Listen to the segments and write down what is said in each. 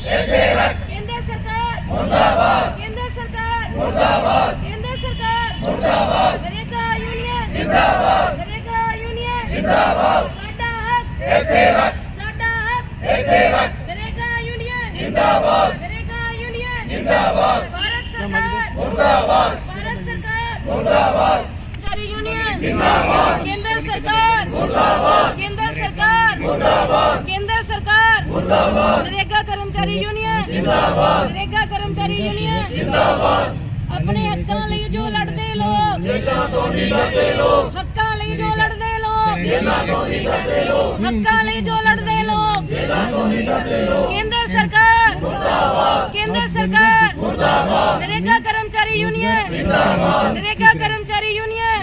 ਕੇਂਦਰ ਸਰਕਾਰ ਮੁਰਦਾਬਾਦ ਕੇਂਦਰ ਸਰਕਾਰ ਮੁਰਦਾਬਾਦ ਕੇਂਦਰ ਸਰਕਾਰ ਮੁਰਦਾਬਾਦ ਨਰੇਗਾ ਯੂਨੀਅਨ ਜਿੰਦਾਬਾਦ ਨਰੇਗਾ ਯੂਨੀਅਨ ਜਿੰਦਾਬਾਦ ਸਾਡਾ ਹੱਕ ਇੱਥੇ ਰੱਖ ਸਾਡਾ ਹੱਕ ਇੱਥੇ ਰੱਖ ਨਰੇਗਾ ਯੂਨੀਅਨ ਜਿੰਦਾਬਾਦ ਨਰੇਗਾ ਯੂਨੀਅਨ ਜਿੰਦਾਬਾਦ ਭਾਰਤ ਸਰਕਾਰ ਮੁਰਦਾਬਾਦ ਭਾਰਤ ਸਰਕਾਰ ਮੁਰਦਾਬਾਦ ਕਰਮਚਾਰੀ ਯੂਨੀਅਨ ਜਿੰਦਾਬਾਦ ਕੇਂਦਰ ਸਰਕਾਰ ਮੁਰਦਾਬਾਦ ਕੇਂਦਰ ਸਰਕਾਰ ਮੁਰਦਾਬਾਦ ਕੇਂਦਰ ਸਰਕਾਰ ਮੁਰਦਾਬਾਦ ਨਰੇਗਾ ਕਰਮਚਾਰੀ ਯੂਨੀਅਨ। ਜਿੰਦਾਬਾਦ। ਨਰੇਗਾ ਕਰਮਚਾਰੀ ਯੂਨੀਅਨ। ਜਿੰਦਾਬਾਦ। ਆਪਣੇ ਹੱਕਾਂ ਲਈ ਜੋ ਲੜਦੇ ਲੋਕ। ਜੇਲਾਂ ਤੋਂ ਨਹੀਂ ਡਰਦੇ ਲੋਕ। ਹੱਕਾਂ ਲਈ ਜੋ ਲੜਦੇ ਲੋਕ। ਜੇਲਾਂ ਤੋਂ ਨਹੀਂ ਡਰਦੇ ਲੋਕ। ਹੱਕਾਂ ਲਈ ਜੋ ਲੜਦੇ ਲੋਕ। ਜੇਲਾਂ ਤੋਂ ਨਹੀਂ ਡਰਦੇ ਲੋਕ। ਕੇਂਦਰ ਸਰਕਾਰ। ਮੁਰਦਾਬਾਦ। ਕੇਂਦਰ ਸਰਕਾਰ। ਮੁਰਦਾਬਾਦ। ਨਰੇਗਾ ਕਰਮਚਾਰੀ ਯੂਨੀਅਨ। ਜਿੰਦਾਬਾਦ ਨਰੇਗਾ ਕਰਮਚਾਰੀ ਯੂਨੀਅਨ।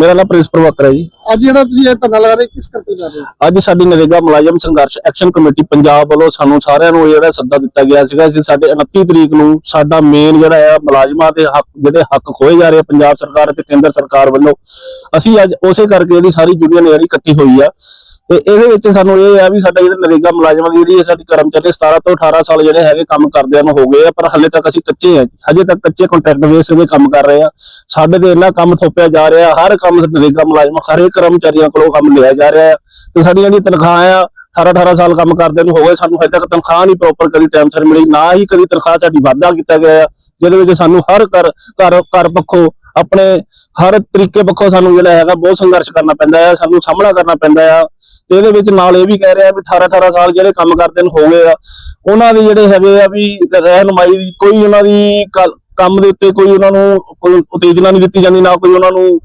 ਮੇਰਾ ਨਾਮ ਪ੍ਰਿੰਸ ਪ੍ਰਭਾਕਰ ਹੈ ਜੀ। ਅੱਜ ਜਿਹੜਾ ਤੁਸੀਂ ਇਹ ਧਰਨਾ ਲਗਾ ਰਹੇ ਕਿਸ ਕਰਕੇ ਕਰ ਰਹੇ ਹੋ? ਅੱਜ ਸਾਡੀ ਨਰੇਗਾ ਮੁਲਾਜ਼ਮ ਸੰਘਰਸ਼ ਐਕਸ਼ਨ ਕਮੇਟੀ ਪੰਜਾਬ ਵੱਲੋਂ ਸਾਨੂੰ ਸਾਰਿਆਂ ਨੂੰ ਜਿਹੜਾ ਸੱਦਾ ਦਿੱਤਾ ਗਿਆ ਸੀਗਾ ਅਸੀਂ ਸਾਡੇ 29 ਤਰੀਕ ਨੂੰ ਸਾਡਾ ਮੇਨ ਜਿਹੜਾ ਆ ਮੁਲਾਜ਼ਮਾਂ ਦੇ ਹੱਕ ਜਿਹੜੇ ਹੱਕ ਖੋਏ ਜਾ ਰਹੇ ਪੰਜਾਬ ਸਰਕਾਰ ਅਤੇ ਕੇਂਦਰ ਸਰਕਾਰ ਵੱਲੋਂ। ਅਸੀਂ ਅੱਜ ਉਸੇ ਕਰਕੇ ਜਿਹੜੀ ਸਾਰੀ ਯੂਨੀਅਨ ਜਿਹੜੀ ਇਕੱਠੀ ਹੋਈ ਆ। ਤੇ ਇਹਦੇ ਵਿੱਚ ਸਾਨੂੰ ਇਹ ਆ ਵੀ ਸਾਡਾ ਜਿਹੜਾ ਨਰੇਗਾ ਮੁਲਾਜ਼ਮਾਂ ਦੀ ਜਿਹੜੀ ਸਾਡੀ ਕਰਮਚਾਰੀ 17 ਤੋਂ 18 ਸਾਲ ਜਿਹੜੇ ਹੈਗੇ ਕੰਮ ਕਰਦਿਆਂ ਨੂੰ ਹੋ ਗਏ ਆ, ਪਰ ਹਲੇ ਤੱਕ ਅਸੀਂ ਕੱਚੇ ਆ ਹਜੇ ਤੱਕ ਕੱਚੇ ਕੰਟਰੈਕਟ ਬੇਸ ਤੇ ਕੰਮ ਕਰ ਰਹੇ ਆ। ਸਾਡੇ ਤੇ ਇੰਨਾ ਕੰਮ ਥੋਪਿਆ ਜਾ ਰਿਹਾ, ਹਰ ਕੰਮ ਨਰੇਗਾ ਮੁਲਾਜ਼ਮ ਹਰੇਕ ਕਰਮਚਾਰੀਆਂ ਕੋਲੋਂ ਕੰਮ ਲਿਆ ਜਾ ਰਿਹਾ ਤੇ ਸਾਡੀਆਂ ਜਿਹੜੀ ਤਨਖਾਹ ਆ 18 18 ਸਾਲ ਕੰਮ ਕਰਦੇ ਨੂੰ ਹੋ ਗਏ, ਸਾਨੂੰ ਹਜੇ ਤੱਕ ਤਨਖਾਹ ਨਹੀਂ ਪ੍ਰੋਪਰ ਕਦੀ ਟਾਈਮ ਸਿਰ ਮਿਲੀ, ਨਾ ਹੀ ਕਦੀ ਤਨਖਾਹ ਸਾਡੀ ਵਾਧਾ ਕੀਤਾ ਗਿਆ ਆ, ਜਿਹਦੇ ਵਿੱਚ ਸਾਨੂੰ ਹਰ ਘਰ ਘਰ ਘਰ ਪੱਖੋਂ ਆਪਣੇ ਹਰ ਤਰੀਕੇ ਪੱਖੋਂ ਸਾਨੂੰ ਜਿਹੜਾ ਹੈਗਾ ਬਹੁਤ ਸੰਘਰਸ਼ ਕਰਨਾ ਪੈਂਦਾ ਹੈ ਸਾਨੂੰ ਸਾਹਮਣਾ ਕਰਨਾ ਪੈਂਦਾ ਆ। ਤੇ ਇਹਦੇ ਵਿੱਚ ਨਾਲ ਇਹ ਵੀ ਕਹਿ ਰਿਹਾ ਵੀ 18 18 ਸਾਲ ਜਿਹੜੇ ਕੰਮ ਕਰਦੇ ਨੂੰ ਹੋ ਗਏ ਆ। ਉਹਨਾਂ ਦੇ ਜਿਹੜੇ ਹੈਗੇ ਆ ਵੀ ਰਹਿਨਮਾਈ ਦੀ ਕੋਈ ਉਹਨਾਂ ਦੀ ਕੰਮ ਦੇ ਉੱਤੇ ਕੋਈ ਉਹਨਾਂ ਨੂੰ ਕੋਈ ਉਤੇਜਨਾ ਨਹੀਂ ਦਿੱਤੀ ਜਾਂਦੀ ਨਾ ਕੋਈ ਉਹਨਾਂ ਨੂੰ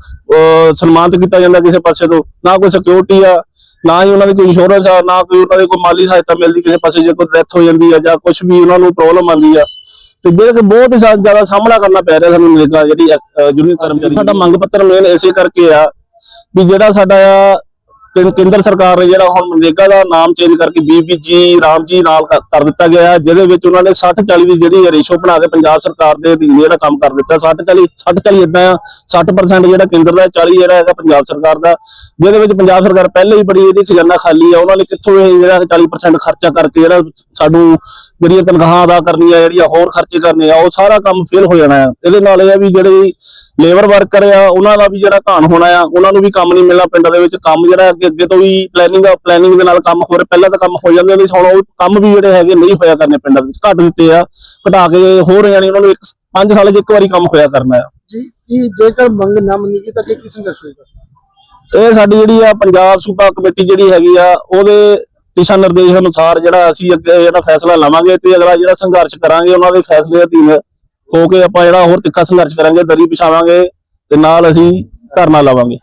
ਸਨਮਾਨਿਤ ਕੀਤਾ ਜਾਂਦਾ ਕਿਸੇ ਪਾਸੇ ਤੋਂ ਨਾ ਕੋਈ ਸਿਕਿਉਰਿਟੀ ਆ ਨਾ ਹੀ ਉਹਨਾਂ ਦੀ ਕੋਈ ਇੰਸ਼ੋਰੈਂਸ ਆ ਨਾ ਕੋਈ ਉਹਨਾਂ ਦੀ ਕੋਈ ਮਾਲੀ ਸਹਾਇਤਾ ਮਿਲਦੀ ਕਿਸੇ ਪਾਸੇ ਜੇ ਕੋਈ ਡੈਥ ਹੋ ਜਾਂਦੀ ਆ ਜਾਂ ਕੁਝ ਵੀ ਉਹਨਾਂ ਨੂੰ ਪ੍ਰੋਬਲਮ ਆਉਂਦੀ ਆ। ਤੇ ਜਿਹੜੇ ਕਿ ਬਹੁਤ ਜ਼ਿਆਦਾ ਸਾਹਮਣਾ ਕਰਨਾ ਪੈ ਰਿਹਾ ਸਾਨੂੰ ਨਰੇਗਾ ਜਿਹੜੀ ਜੁਨੀਅਰ ਕਰਮਚਾਰੀ ਸਾਡਾ ਮੰਗ ਪੱਤਰ ਮੇਨ ਇਸੇ ਕਰਕੇ ਆ ਵੀ ਜਿਹੜਾ ਸਾਡਾ ਆ ਕੇਂਦਰ ਸਰਕਾਰ ਨੇ ਜਿਹੜਾ ਹੁਣ ਮਨਰੇਗਾ ਦਾ ਨਾਮ ਚੇਂਜ ਕਰਕੇ ਬੀਬੀਜੀ ਰਾਮ ਨਾਲ ਕਰ ਦਿੱਤਾ ਗਿਆ ਜਿਹਦੇ ਵਿੱਚ ਉਹਨਾਂ ਨੇ 60 40 ਦੀ ਜਿਹੜੀ ਰੇਸ਼ੋ ਬਣਾ ਕੇ ਪੰਜਾਬ ਸਰਕਾਰ ਦੇ ਅਧੀਨ ਜਿਹੜਾ ਕੰਮ ਕਰ ਦਿੱਤਾ 60 40 60 40 ਇਦਾਂ ਆ 60% ਜਿਹੜਾ ਕੇਂਦਰ ਦਾ 40 ਜਿਹੜਾ ਹੈਗਾ ਪੰਜਾਬ ਸਰਕਾਰ ਦਾ, ਜਿਹਦੇ ਵਿੱਚ ਪੰਜਾਬ ਸਰਕਾਰ ਪਹਿਲੇ ਹੀ ਬੜੀ ਇਹਦੀ ਖਜ਼ਾਨਾ ਖਾਲੀ ਆ, ਉਹਨਾਂ ਨੇ ਕਿੱਥੋਂ ਇਹ ਜਿਹੜਾ 40% ਖਰਚਾ ਕਰਕੇ ਜਿਹੜਾ ਸਾਨੂੰ ਜਿਹੜੀਆਂ ਤਨਖਾਹਾਂ ਅਦਾ ਕਰਨੀਆਂ, ਜਿਹੜੀਆਂ ਹੋਰ ਖਰਚੇ ਕਰਨੇ ਆ, ਉਹ ਸਾਰਾ ਕੰਮ ਫੇਲ ਹੋ ਜਾਣਾ ਹੈ। ਇਹਦੇ ਨਾਲ ਇਹ ਆ ਵੀ ਜਿਹੜੇ ਲੇਬਰ ਵਰਕਰ ਆ ਉਹਨਾਂ ਦਾ ਵੀ ਜਿਹੜਾ ਧਾਨ ਹੋਣਾ ਆ ਉਹਨਾਂ ਨੂੰ ਵੀ ਕੰਮ ਨਹੀਂ ਮਿਲਣਾ ਪਿੰਡਾਂ ਦੇ ਵਿੱਚ ਕੰਮ ਜਿਹੜਾ ਅੱਗੇ ਅੱਗੇ ਤੋਂ ਵੀ ਪਲੈਨਿੰਗ ਪਲੈਨਿੰਗ ਦੇ ਨਾਲ ਕੰਮ ਹੋ ਰਿਹਾ ਪਹਿਲਾਂ ਤਾਂ ਕੰਮ ਹੋ ਜਾਂਦੇ ਨੇ ਹੁਣ ਉਹ ਕੰਮ ਵੀ ਜਿਹੜੇ ਹੈਗੇ ਨਹੀਂ ਹੋਇਆ ਕਰਨੇ ਪਿੰਡਾਂ ਦੇ ਵਿੱਚ ਘੱਟ ਦਿੱਤੇ ਆ ਘਟਾ ਕੇ ਹੋਰ ਯਾਨੀ ਉਹਨਾਂ ਨੂੰ ਇੱਕ 5 ਸਾਲ 'ਚ ਇੱਕ ਵਾਰੀ ਕੰਮ ਹੋਇਆ ਕਰਨਾ ਆ। ਜੀ ਜੇਕਰ ਮੰਗ ਨਾ ਮੰਨੀ ਤਾਂ ਕੀ ਸੰਘਰਸ਼ ਹੋਏਗਾ ਇਹ ਸਾਡੀ ਜਿਹੜੀ ਆ ਪੰਜਾਬ ਸੂਬਾ ਕਮੇਟੀ ਜਿਹੜੀ ਹੈਗੀ ਆ ਉਹਦੇ ਦਿਸ਼ਾ ਨਿਰਦੇਸ਼ ਅਨੁਸਾਰ ਜਿਹੜਾ ਅਸੀਂ ਅੱਗੇ ਜਿਹੜਾ ਫੈਸਲਾ ਲਵਾਂਗੇ ਤੇ ਅਗਲਾ ਜਿਹੜਾ ਸੰਘਰਸ਼ ਕਰਾਂਗੇ ਉਹਨਾਂ ਦੇ ਫੈਸਲੇ ਅਧੀਨ ਹੋ ਕੇ ਆਪਾਂ ਜਿਹੜਾ ਹੋਰ ਤਿੱਖਾ ਸੰਘਰਸ਼ ਕਰਾਂਗੇ, ਦਰੀ ਵਿਛਾਵਾਂਗੇ ਤੇ ਨਾਲ ਅਸੀਂ ਧਰਨਾ ਲਾਵਾਂਗੇ।